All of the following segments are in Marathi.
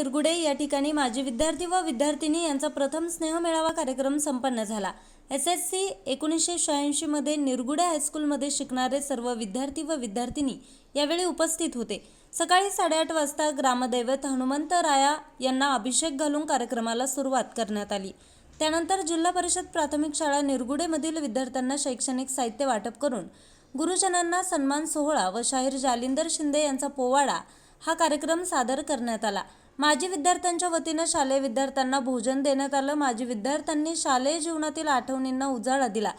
निरगुडे या ठिकाणी माजी विद्यार्थी व विद्यार्थिनी यांचा प्रथम स्नेह मेळावा कार्यक्रम संपन्न झाला. एस एस सी एकोणीसशे शहाऐंशीमध्ये निरगुडे हायस्कूलमध्ये शिकणारे सर्व विद्यार्थी व विद्यार्थिनी यावेळी उपस्थित होते. सकाळी साडेआठ वाजता ग्रामदैवत हनुमंत राया यांना अभिषेक घालून कार्यक्रमाला सुरुवात करण्यात आली. त्यानंतर जिल्हा परिषद प्राथमिक शाळा निरगुडेमधील विद्यार्थ्यांना शैक्षणिक साहित्य वाटप करून गुरुजनांना सन्मान सोहळा व शाहीर जालिंदर शिंदे यांचा पोवाडा हा कार्यक्रम सादर करण्यात आला. माजी विद्यार्थ्यांच्या वतीनं शालेय विद्यार्थ्यांना भोजन देण्यात आलं. माजी विद्यार्थ्यांनी शालेय जीवनातील आठवणींना उजाळा दिला.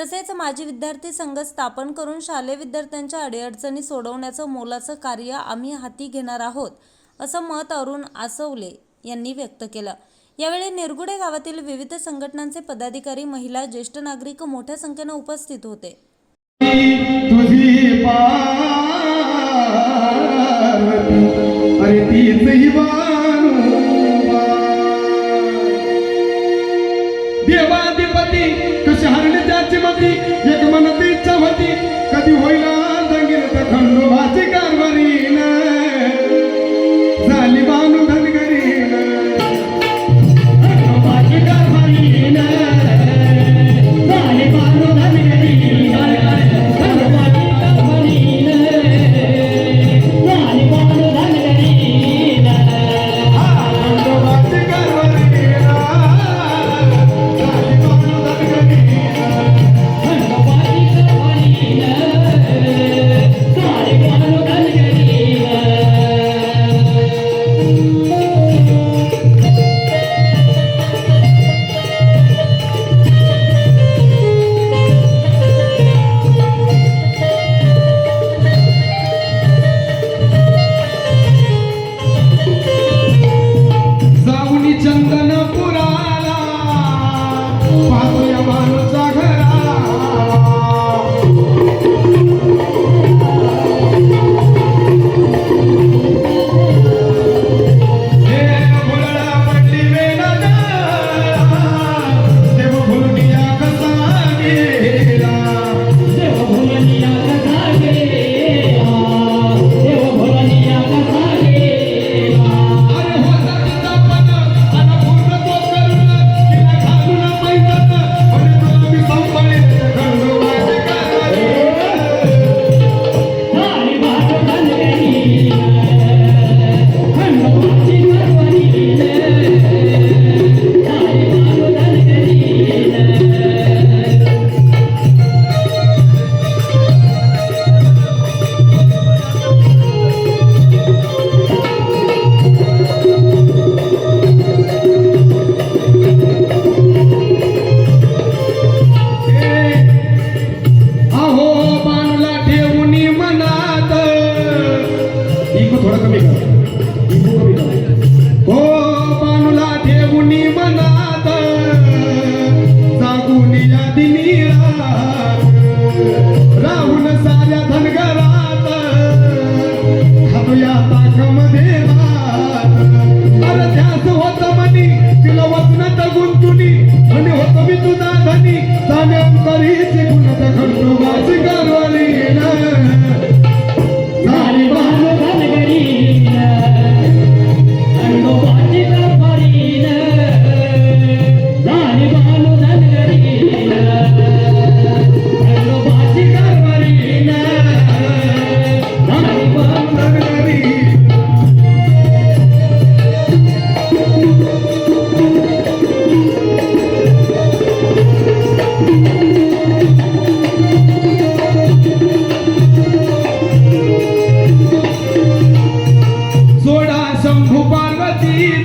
तसेच माजी विद्यार्थी संघ स्थापन करून शालेय विद्यार्थ्यांच्या अडीअडचणी सोडवण्याचं मोलाचं कार्य आम्ही हाती घेणार आहोत असं मत अरुण आसवले यांनी व्यक्त केलं. यावेळी निरगुडे गावातील विविध संघटनांचे पदाधिकारी महिला ज्येष्ठ नागरिक मोठ्या संख्येनं उपस्थित होते. तुझी अरे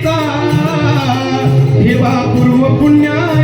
पार्वतीचा पूर्व पुण्या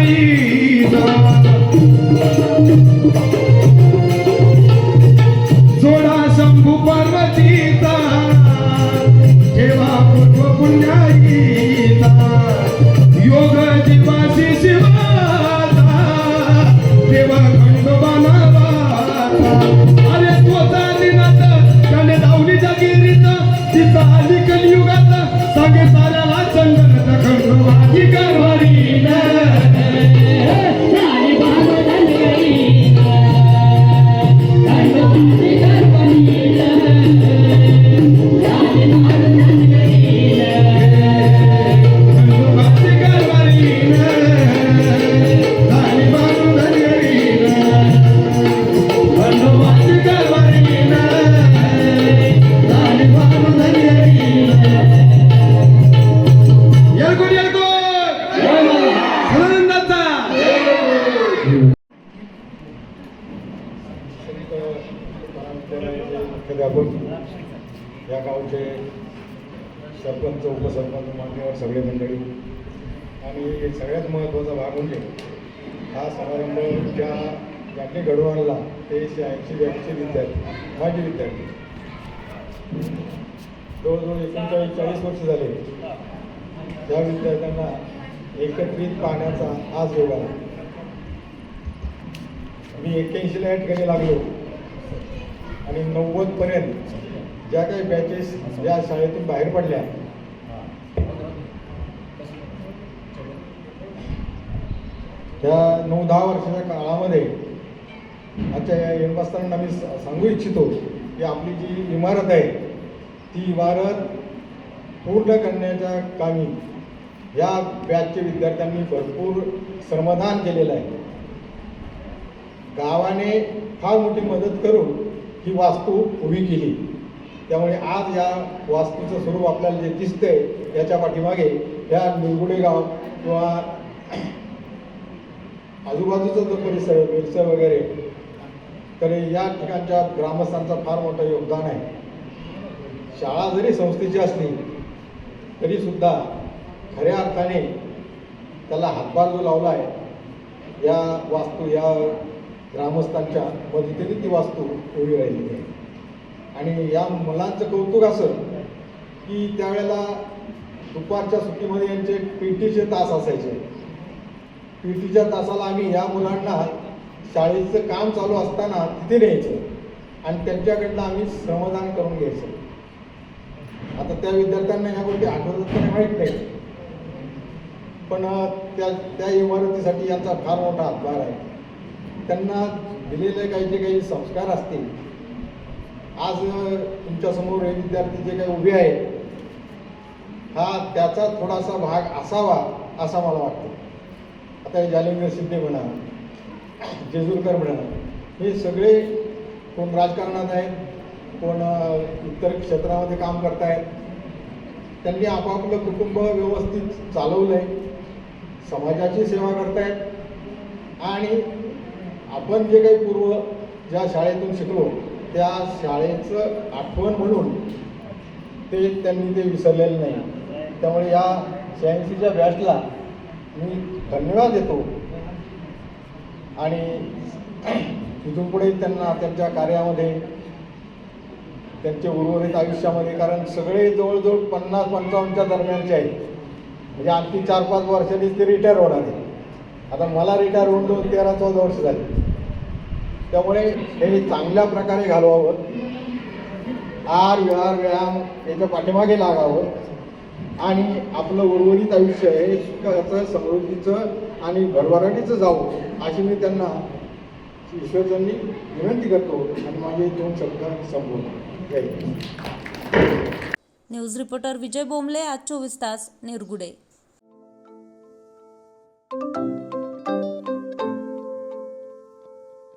या गावचे सरपंच उपसरपंच मान्यवर सगळे मंडळी. आणि सगळ्यात महत्त्वाचा भाग म्हणजे हा समारंभ ज्या ज्यांनी घडवून आणला ते शहाऐंशी ब्याऐंशी विद्यार्थी माजी विद्यार्थी. जवळजवळ एकोणचाळीस चाळीस वर्ष झाले. त्या विद्यार्थ्यांना एकत्रित पाहण्याचा आज योग आला मी एक्क्याऐंशीला या करायला लागलो. आणि नव्वदपर्यंत ज्या काही बॅचेस या शाळेतून बाहेर पडल्या. त्या नऊ दहा वर्षाच्या काळामध्ये आजच्या या यंगस्तांना मी सांगू इच्छितो की आपली जी इमारत आहे ती इमारत पूर्ण करण्याच्या कामी या बॅचचे विद्यार्थ्यांनी भरपूर श्रमदान केलेलं आहे. गावाने फार मोठी मदत करून ही वास्तू उभी केली. त्यामुळे आज या वास्तूचं स्वरूप आपल्याला जे दिसतंय याच्या पाठीमागे ह्या निरगुडेगाव किंवा आजूबाजूचा जो परिसर आहे वगैरे तर या ठिकाणच्या ग्रामस्थांचा फार मोठं योगदान आहे. शाळा जरी संस्थेची असली तरी सुद्धा खऱ्या अर्थाने त्याला हातभार जो लावला आहे या वास्तू या ग्रामस्थांच्या मदतीने ती वास्तू उभी राहिलेली आहे. आणि या मुलांचं कौतुक असं की त्यावेळेला दुपारच्या सुट्टीमध्ये यांचे पी टीचे तास असायचे. पी टीच्या तासाला आम्ही या मुलांना शाळेचं काम चालू असताना तिथे न्यायचं आणि त्यांच्याकडनं आम्ही श्रमदान करून घ्यायचं. आता त्या विद्यार्थ्यांना ह्या गोष्टी आठवतात का नाही माहीत नाही. पण त्या त्या इमारतीसाठी यांचा फार मोठा हातभार आहे. त्यांना दिलेले काही जे काही संस्कार असतील आज तुमच्यासमोर हे विद्यार्थी जे काही उभे आहेत हा त्याचा थोडासा भाग असावा असा मला वाटतं. आता हे जालिंदर शिंदे म्हणा जेजूरकर म्हणा हे सगळे कोण राजकारणात आहेत कोण इतर क्षेत्रामध्ये काम करतायत त्यांनी आपापलं कुटुंब व्यवस्थित चालवलं आहे समाजाची सेवा करतायत आणि आपण जे काही पूर्व ज्या शाळेतून शिकलो त्या शाळेचं आठवण म्हणून ते त्यांनी ते विसरलेलं नाही. त्यामुळे या शहाऐंशीच्या बॅचला मी धन्यवाद देतो. आणि इथून पुढे त्यांना त्यांच्या कार्यामध्ये त्यांच्या उर्वरित आयुष्यामध्ये कारण सगळे जवळजवळ पन्नास पंचावन्नच्या दरम्यानचे आहेत. म्हणजे आणखी चार पाच वर्षांनीच ते रिटायर होणार आहे आता मला रिटायर होऊन दोन तेरा चौदा वर्ष झाली. त्यामुळे हे चांगल्या प्रकारे घालवावं. आर विहार व्यायाम याच्या पाठीमागे लागावं. आणि आपलं उर्वरित आयुष्य हे सुखाचं समृद्धीचं आणि भरभराटीचं जावं अशी मी त्यांना ईश्वरच्यांनी विनंती करतो आणि माझे दोन शब्द संपवतो. जय न्यूज रिपोर्टर विजय बोंबले आज चोवीस तास निरगुडे.